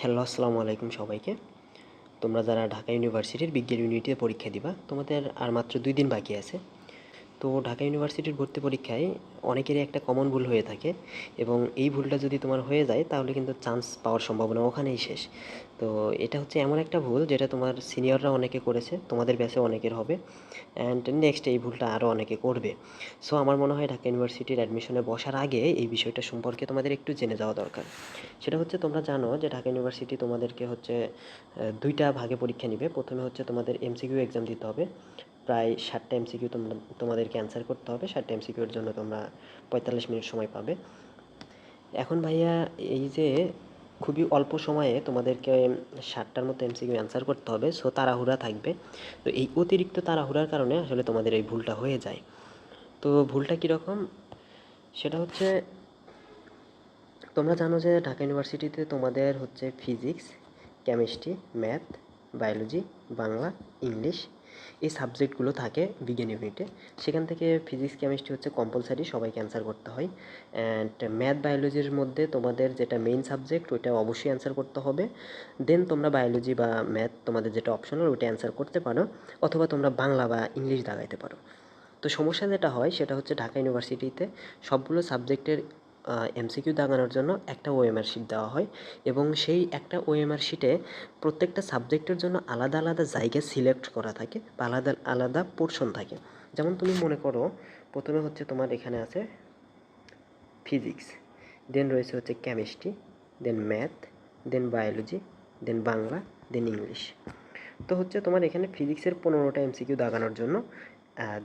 Hello, আসসালামু আলাইকুম সবাইকে। তোমরা যারা ঢাকা ইউনিভার্সিটির বিজ্ঞান ইউনিটে পরীক্ষা দিবা, তোমাদের আর মাত্র দুই দিন বাকি আছে। তো ঢাকা ইউনিভার্সিটির ভর্তি পরীক্ষায় অনেকেরই একটা কমন ভুল হয়ে থাকে এবং এই ভুলটা যদি তোমার হয়ে যায়, তাহলে কিন্তু চান্স পাওয়ার সম্ভাবনা ওখানেই শেষ। তো এটা হচ্ছে এমন একটা ভুল যেটা তোমার সিনিয়ররা অনেকে করেছে, তোমাদের ব্যাচে অনেকের হবে অ্যান্ড নেক্সট এই ভুলটা আরও অনেকে করবে। সো আমার মনে হয় ঢাকা ইউনিভার্সিটির অ্যাডমিশনে বসার আগে এই বিষয়টা সম্পর্কে তোমাদের একটু জেনে যাওয়া দরকার। সেটা হচ্ছে তোমরা জানো যে ঢাকা ইউনিভার্সিটি তোমাদেরকে হচ্ছে দুইটা ভাগে পরীক্ষা নিবে। প্রথমে হচ্ছে তোমাদের এমসিকিউ এক্সাম দিতে হবে। প্রায় ষাটটা এমসিকিউ তোমরা, তোমাদেরকে অ্যান্সার করতে হবে। ষাটটা এমসিকিউর জন্য তোমরা পঁয়তাল্লিশ মিনিট সময় পাবে। এখন ভাইয়া, এই যে খুবই অল্প সময়ে তোমাদেরকে ষাটটার মতো এমসিকিউ অ্যান্সার করতে হবে সো তাড়াহুড়া থাকবে। তো এই অতিরিক্ত তাড়াহুড়ার কারণে আসলে তোমাদের এই ভুলটা হয়ে যায়। তো ভুলটা কীরকম সেটা হচ্ছে, তোমরা জানো যে ঢাকা ইউনিভার্সিটিতে তোমাদের হচ্ছে physics, chemistry, math, biology, Bangla, English এই সাবজেক্টগুলো থাকে বিজ্ঞান ইউনিটে সেখান থেকে ফিজিক্স কেমিস্ট্রি হচ্ছে কম্পালসারি সবাইকে অ্যান্সার করতে হয়। অ্যান্ড ম্যাথ বায়োলজির মধ্যে তোমাদের যেটা মেইন সাবজেক্ট ওইটা অবশ্যই অ্যান্সার করতে হবে। দেন তোমরা বায়োলজি বা ম্যাথ তোমাদের যেটা অপশনাল ওইটা অ্যান্সার করতে পারো। অথবা তোমরা বাংলা বা ইংলিশ দাগাইতে পারো। তো সমস্যা যেটা হয়, সেটা হচ্ছে ঢাকা ইউনিভার্সিটিতে সবগুলো সাবজেক্টের এমসিকিউ দাগানোর জন্য একটা ওএমআর শিট দেওয়া হয় এবং সেই একটা ওএমআর শিটে প্রত্যেকটা সাবজেক্টের জন্য আলাদা আলাদা জায়গা সিলেক্ট করা থাকে বা আলাদা আলাদা পোর্শন থাকে। যেমন তুমি মনে করো, প্রথমে হচ্ছে তোমার এখানে আছে ফিজিক্স দেন রয়েছে হচ্ছে chemistry then math then biology then Bangla then English তো হচ্ছে তোমার এখানে ফিজিক্সের পনেরোটা এমসিকিউ দাগানোর জন্য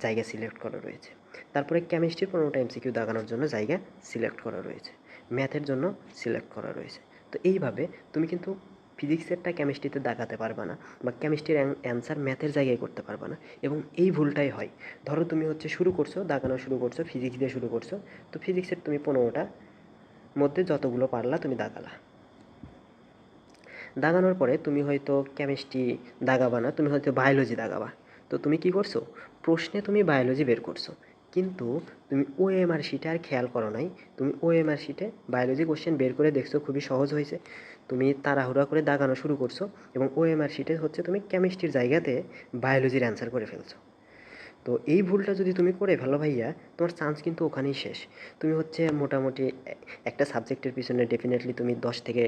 জায়গা সিলেক্ট করা রয়েছে। তারপরে কেমিস্ট্রির পনেরোটা এমসিকিউ দাগানোর জন্য জায়গা সিলেক্ট করা রয়েছে। ম্যাথের জন্য সিলেক্ট করা রয়েছে। তো এইভাবে তুমি কিন্তু ফিজিক্সেরটা কেমিস্ট্রিতে দাগাতে পারবে না বা কেমিস্ট্রির অ্যান্সার ম্যাথের জায়গায় করতে পারবে না। এবং এই ভুলটাই হয়। ধরো তুমি হচ্ছে শুরু করছ, দাগানো শুরু করছ ফিজিক্স দিয়ে শুরু করছ, তো ফিজিক্সের তুমি পনেরোটা মধ্যে যতগুলো পারলা তুমি দাগালা। দাগানোর পরে তুমি হয়তো কেমিস্ট্রি দাগাবা না, তুমি হয়তো বায়োলজি দাগাবা। তো তুমি কি করছ? প্রশ্নে তুমি বায়োলজি বের করছ। কিন্তু তুমি ও এমআর শিটে আর খেয়াল করো নাই। তুমি ও এমআর শিটে বায়োলজি কোশ্চেন বের করে দেখছ, খুবই সহজ হয়েছে। তুমি তাড়াহুড়া করে দাগানো শুরু করছ এবং ও এমআর শিটে হচ্ছে তুমি কেমিস্ট্রির জায়গাতে বায়োলজির অ্যান্সার করে ফেলছো। তো এই ভুলটা যদি তুমি করে ফেলো ভাইয়া, তোমার চান্স কিন্তু ওখানেই শেষ। তুমি হচ্ছে মোটামুটি একটা সাবজেক্টের পিছনে ডেফিনেটলি তুমি দশ থেকে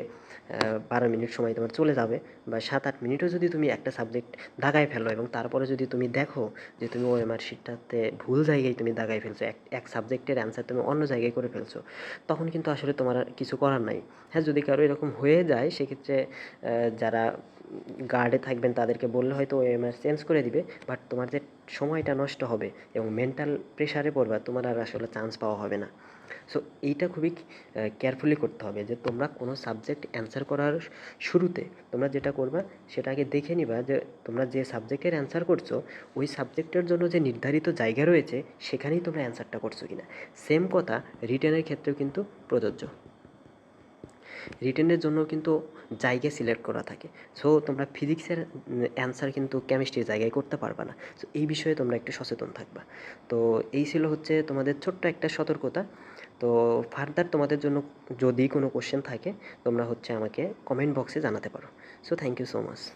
বারো মিনিট সময় তোমার চলে যাবে বা সাত আট মিনিটও যদি তুমি একটা সাবজেক্ট দাগায় ফেলো এবং তারপরে যদি তুমি দেখো যে তুমি ওই মার্কশিটটাতে ভুল জায়গায় তুমি দাগায় ফেলছো, এক এক সাবজেক্টের অ্যান্সার তুমি অন্য জায়গায় করে ফেলছো, তখন কিন্তু আসলে তোমার কিছু করার নাই। হ্যাঁ যদি কারও এরকম হয়ে যায়, সেক্ষেত্রে যারা গার্ডে থাকবেন তাদেরকে বললে হয়তো ওএমআর চেঞ্জ করে দিবে বাট তোমার যে সময়টা নষ্ট হবে এবং মেন্টাল প্রেশারে পড়বা, তোমার আর আসলে চান্স পাওয়া হবে না। সো এইটা খুবই কেয়ারফুলি করতে হবে যে তোমরা কোনো সাবজেক্ট অ্যান্সার করার শুরুতে তোমরা যেটা করবা, সেটা আগে দেখে নিবা যে তোমরা যে সাবজেক্টের অ্যান্সার করছ, ওই সাবজেক্টের জন্য যে নির্ধারিত জায়গা রয়েছে, সেখানেই তোমরা অ্যান্সারটা করছ কিনা। সেম কথা রিটার্নের ক্ষেত্রেও কিন্তু প্রযোজ্য। রিটেনের জন্য কিন্তু জায়গা সিলেক্ট করা থাকে। সো তোমরা ফিজিক্সের অ্যান্সার কিন্তু কেমিস্ট্রির জায়গায় করতে পারবে না। সো এই বিষয়ে তোমরা একটু সচেতন থাকবা। তো, এই ছিল হচ্ছে তোমাদের ছোট্ট একটা সতর্কতা। তো ফার্দার তোমাদের জন্য যদি কোনো কোশ্চেন থাকে, তোমরা হচ্ছে আমাকে কমেন্ট বক্সে জানাতে পারো। So thank you so much